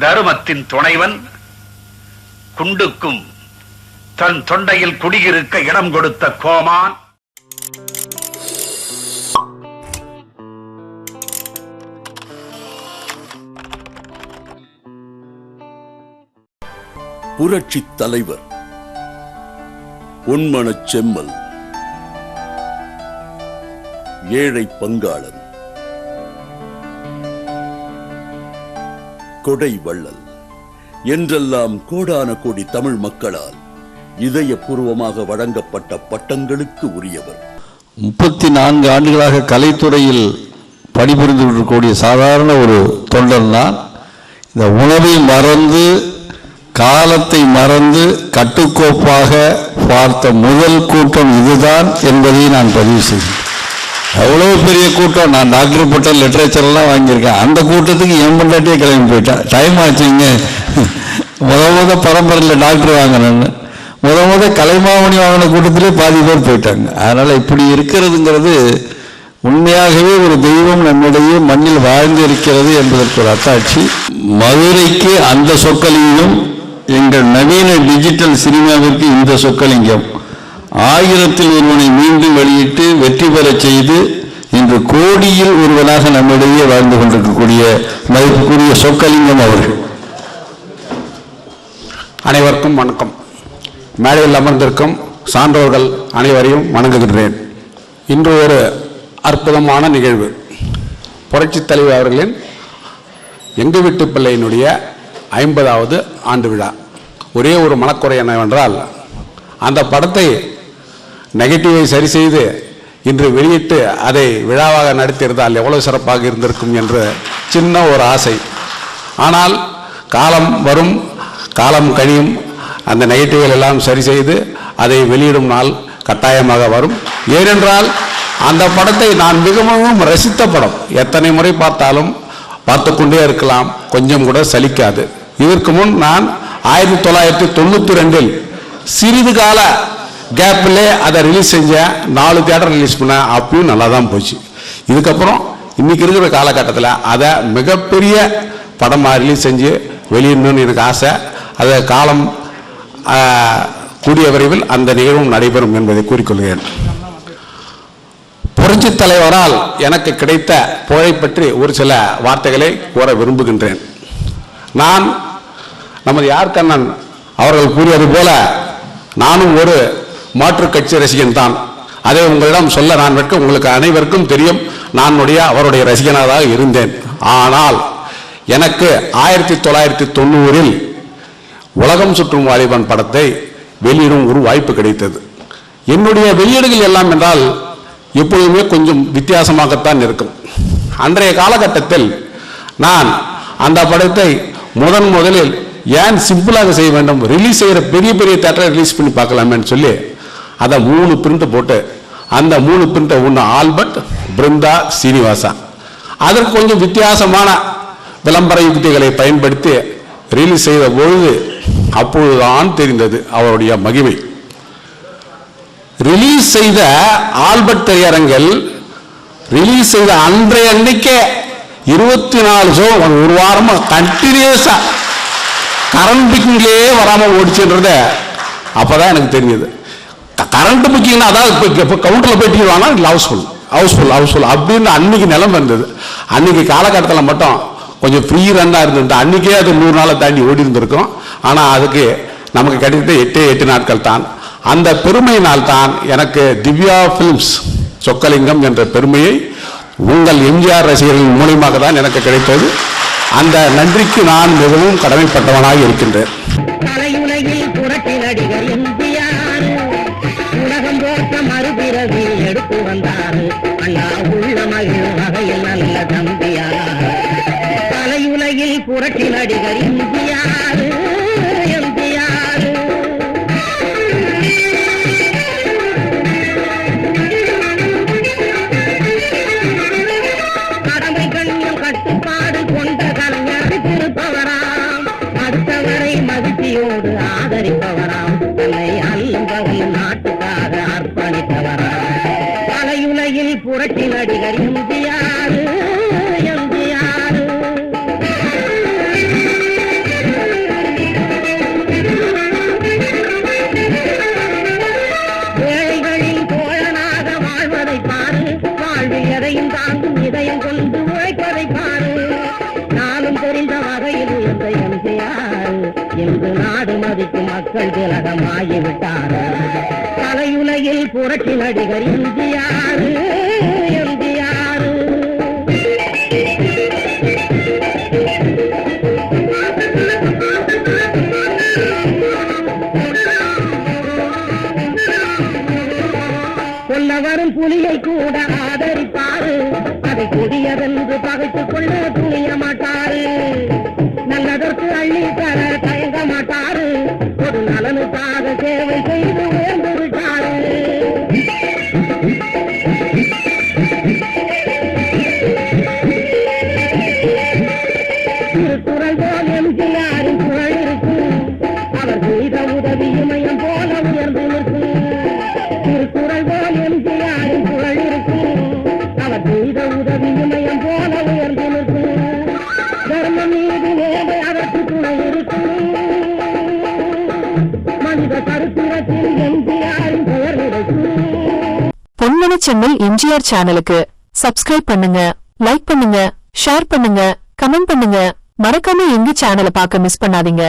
தருமத்தின் துணைவன் குண்டுக்கும் தன் தொண்டையில் குடியிருக்க இடம் கொடுத்த கோமான். புரட்சி தலைவர் பொன்மணச் செம்மல். ஏழை பங்காளன் கொடை வள்ளல். என்றெல்லாம் கோடான கோடி தமிழ் மக்களால் இதயபூர்வமாக வழங்கப்பட்ட பட்டங்களுக்கு உரியவர். முப்பத்தி நான்கு ஆண்டுகளாக கலைத்துறையில் பணிபுரிந்து கொண்டிருக்கக்கூடிய சாதாரண ஒரு தொண்டர் தான். இந்த உணவை மறந்து காலத்தை மறந்து கட்டுக்கோப்பாக பார்த்த முதல் கூட்டம் இதுதான் என்பதை நான் பதிவு செய்கிறேன். அவ்வளோ பெரிய கூட்டம்? நான் டாக்டர் பட்ட லிட்ரேச்சர்லாம் வாங்கியிருக்கேன். அந்த கூட்டத்துக்கு என் பொண்டாட்டியே கிளம்பி போயிட்டேன் டைம் ஆச்சுங்க. முத முத பரம்பரையில் டாக்டர் வாங்கினேன்னு முத முத கலைமாமணி வாங்கின கூட்டத்திலே பாதி பேர் போயிட்டாங்க. அதனால் இப்படி இருக்கிறதுங்கிறது உண்மையாகவே ஒரு தெய்வம் நம்மிடையே மண்ணில் வாழ்ந்து இருக்கிறது என்பதற்கு ஒரு அத்தாட்சி. மதுரைக்கு அந்த சொக்கலிங்கம் எங்கள் நவீன டிஜிட்டல் சினிமாவிற்கு இந்த சொற்கலிங்கம் ஆயிரத்தில் ஒருவனை மீண்டும் வெளியிட்டு வெற்றி பெறச் செய்து இன்று கோடியில் ஒருவனாக நம்மிடையே வாழ்ந்து கொண்டிருக்கக்கூடிய மதிப்புக்குரிய சொக்கலிங்கம் அவர்கள். அனைவருக்கும் வணக்கம். மேடையில் அமர்ந்திருக்கும் சான்றோர்கள் அனைவரையும் வணங்குகின்றேன். இன்று ஒரு அற்புதமான நிகழ்வு. புரட்சித் தலைவர் அவர்களின் எங்கள் வீட்டு பிள்ளையினுடைய ஐம்பதாவது ஆண்டு விழா. ஒரே ஒரு மனக்குறை என்னவென்றால் அந்த படத்தை நெகட்டிவை சரி செய்து இன்று வெளியிட்டு அதை விழாவாக நடத்தியிருந்தால் எவ்வளவு சிறப்பாக இருந்திருக்கும் என்று சின்ன ஒரு ஆசை. ஆனால் காலம் வரும் காலம் கழியும் அந்த நெகட்டிவ்கள் எல்லாம் சரி செய்து அதை வெளியிடும் நாள் கட்டாயமாக வரும். ஏனென்றால் அந்த படத்தை நான் மிகவும் ரசித்த படம். எத்தனை முறை பார்த்தாலும் பார்த்து கொண்டே இருக்கலாம். கொஞ்சம் கூட சலிக்காது. இதற்கு முன் நான் ஆயிரத்தி தொள்ளாயிரத்தி தொண்ணூற்றி ரெண்டில் சிறிது கால கேப்பிலே அதை ரிலீஸ் செஞ்சேன் நாலு தேட்டர் ரிலீஸ் பண்ணேன் அப்பயும் நல்லா தான் போச்சு. இதுக்கப்புறம் இன்னைக்கு இருக்கிற காலகட்டத்தில் அதை மிகப்பெரிய படமாக ரிலீஸ் செஞ்சு வெளியிடணும்னு எனக்கு ஆசை. அதை காலம் கூடிய விரைவில் அந்த நிகழ்வும் நடைபெறும் என்பதை கூறிக்கொள்கிறேன். புரட்சி தலைவரால் எனக்கு கிடைத்த புகழை பற்றி ஒரு சில வார்த்தைகளை கூற விரும்புகின்றேன். நான் நமது யார் கண்ணன் அவர்கள் கூறியது போல நானும் ஒரு மாற்று கட்சி ரசிகன் தான். அதை உங்களிடம் சொல்ல நான் வெட்க உங்களுக்கு அனைவருக்கும் தெரியும். நான் உடைய அவருடைய ரசிகனாக இருந்தேன். ஆனால் எனக்கு ஆயிரத்தி தொள்ளாயிரத்தி தொண்ணூறில் உலகம் சுற்றும் வாலிபன் படத்தை வெளியிடும் ஒரு வாய்ப்பு கிடைத்தது. என்னுடைய வெளியீடுகள் எல்லாம் என்றால் எப்பொழுதுமே கொஞ்சம் வித்தியாசமாகத்தான் இருக்கும். அன்றைய காலகட்டத்தில் நான் அந்த படத்தை முதன் முதலில் ஏன் சிம்பிளாக செய்ய வேண்டும் ரிலீஸ் செய்கிற பெரிய பெரிய தேட்டரை ரிலீஸ் பண்ணி பார்க்கலாமேன்னு சொல்லி அதை மூணு பிரிண்ட் போட்டு அந்த மூணு பிரிண்ட்டை ஒன்று ஆல்பர்ட் பிருந்தா சீனிவாசா. அதற்கு கொஞ்சம் வித்தியாசமான விளம்பர யுக்திகளை பயன்படுத்தி ரிலீஸ் செய்த பொழுது அப்பொழுதுதான் தெரிந்தது அவருடைய மகிமை. ரிலீஸ் செய்த ஆல்பர்ட் திரையரங்கில் ரிலீஸ் செய்த அன்றைய அன்னைக்கே இருபத்தி நாலு ஷோ ஒரு வாரமாக கண்டினியூஸாக கரண்ட் வராமல் வராம ஓடிச்சுன்றத அப்பதான் எனக்கு தெரிஞ்சது. கரண்ட் புக்கிங்னா அதாவது இப்போ இப்போ கவுண்டரில் போய் ஹவுஸ்ஃபுல் ஹவுஸ்ஃபுல் ஹவுஸ்ஃபுல் அப்படின்னு அன்னைக்கு நிலம் இருந்தது அன்னைக்கு காலகட்டத்தில் மட்டும் கொஞ்சம் ஃப்ரீ ரன்னாக இருந்தது. அன்றைக்கே அது நூறு நாளை தாண்டி ஓடி இருந்திருக்கும். ஆனால் அதுக்கு நமக்கு கிடைத்தது எட்டே எட்டு நாட்கள் தான். அந்த பெருமையினால் தான் எனக்கு திவ்யா ஃபிலிம்ஸ் சொக்கலிங்கம் என்ற பெருமையை உங்கள் எம்ஜிஆர் ரசிகர்கள் மூலியமாக தான் எனக்கு கிடைத்தது. அந்த நன்றிக்கு நான் மிகவும் கடமைப்பட்டவனாக இருக்கின்றேன். மகிழ் வகையில் நல்ல தம்பியார். தலையுலகில் புரட்சி நடிகர் எம்ஜிஆர் கலையுலகில் புரட்சி நடிகர் எம்ஜிஆர் எம்ஜிஆர். ஏழைகளின் தோழனாக வாழ்வதை பாரு. வாழ்வு எதையும் தாங்கும் இதயம் கொண்டு உழைப்பதை பாரு. நானும் தெரிந்த வகையில் உயர்ந்த எம்ஜிஆர். இன்று நாடு மதிக்கும் மக்கள் திலகமாகிவிட்டார் கலையுலகில் புரட்சி நடிகர் எம்ஜிஆர் எம்ஜிஆர். கொல்ல வரும் புலியை கூட ஆதரிப்பாரு. அதை கொடியதென்று பகைத்துக் கொள்ள துணிய மாட்டாரு. நல்லதற்கு அள்ளி தர தயங்க மாட்டாரு. ஒரு நலனுக்காக சேவை பொன்மணி சரித்திரத்தில் எம்ஜிஆர் சேனலுக்கு சப்ஸ்கிரைப் பண்ணுங்க லைக் பண்ணுங்க ஷேர் பண்ணுங்க கமெண்ட் பண்ணுங்க. மறக்காம எங்க சேனலை பார்க்க மிஸ் பண்ணாதீங்க.